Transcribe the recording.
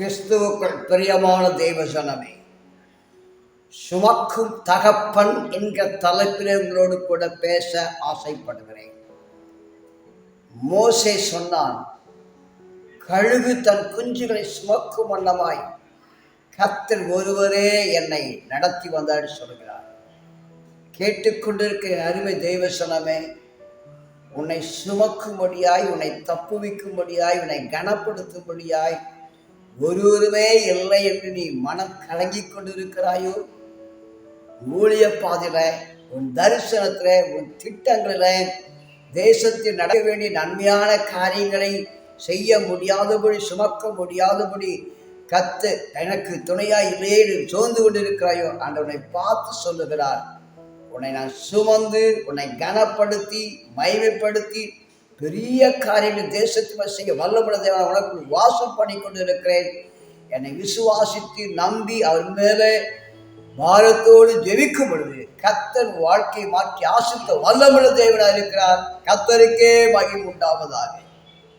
கிறிஸ்துவுக்குள் பிரியமான தெய்வசனமே சுமக்கும் தகப்பன் என்கிற தலைப்பில் உங்களோடு கூட பேச ஆசைப்படுகிறேன். மோசே சொன்னான் கழுகு தன் குஞ்சுகளை சுமக்கும் வண்ணமாய் கத்தில் ஒருவரே என்னை நடத்தி வந்தார் சொல்கிறார். கேட்டுக்கொண்டிருக்கிற அருமை தெய்வசனமே உன்னை சுமக்கும்படியாய் உன்னை தப்புவிக்கும்படியாய் உன்னை கனப்படுத்தும்படியாய் ஒருவருமே இல்லை என்று நீ மனம் கலங்கி கொண்டிருக்கிறாயோ? ஊழிய பாதையில உன் தரிசனத்துல உன் திட்டங்களில தேசத்தில் நடக்க வேண்டிய நன்மையான காரியங்களை செய்ய முடியாதபடி சுமக்க முடியாதபடி கத்து எனக்கு துணையா இல்லையே சோர்ந்து கொண்டிருக்கிறாயோ? ஆண்டவனை பார்த்து சொல்லுகிறார். உன்னை நான் சுமந்து உன்னை கனப்படுத்தி மகிமைப்படுத்தி பெரிய காரியங்கள் தேசத்தில் செய்ய வல்லமுள்ள தேவன் உனக்கு வாசம் பண்ணி கொண்டு இருக்கிறேன் என்னை விசுவாசித்து நம்பி அவர் மேலே பாரத்தோடு ஜெபிக்கும் பொழுது கத்தன் வாழ்க்கை மாற்றி ஆசித்த வல்லமுள்ள தேவனாக இருக்கிறார். கத்தருக்கே மகிமை உண்டாவதாக.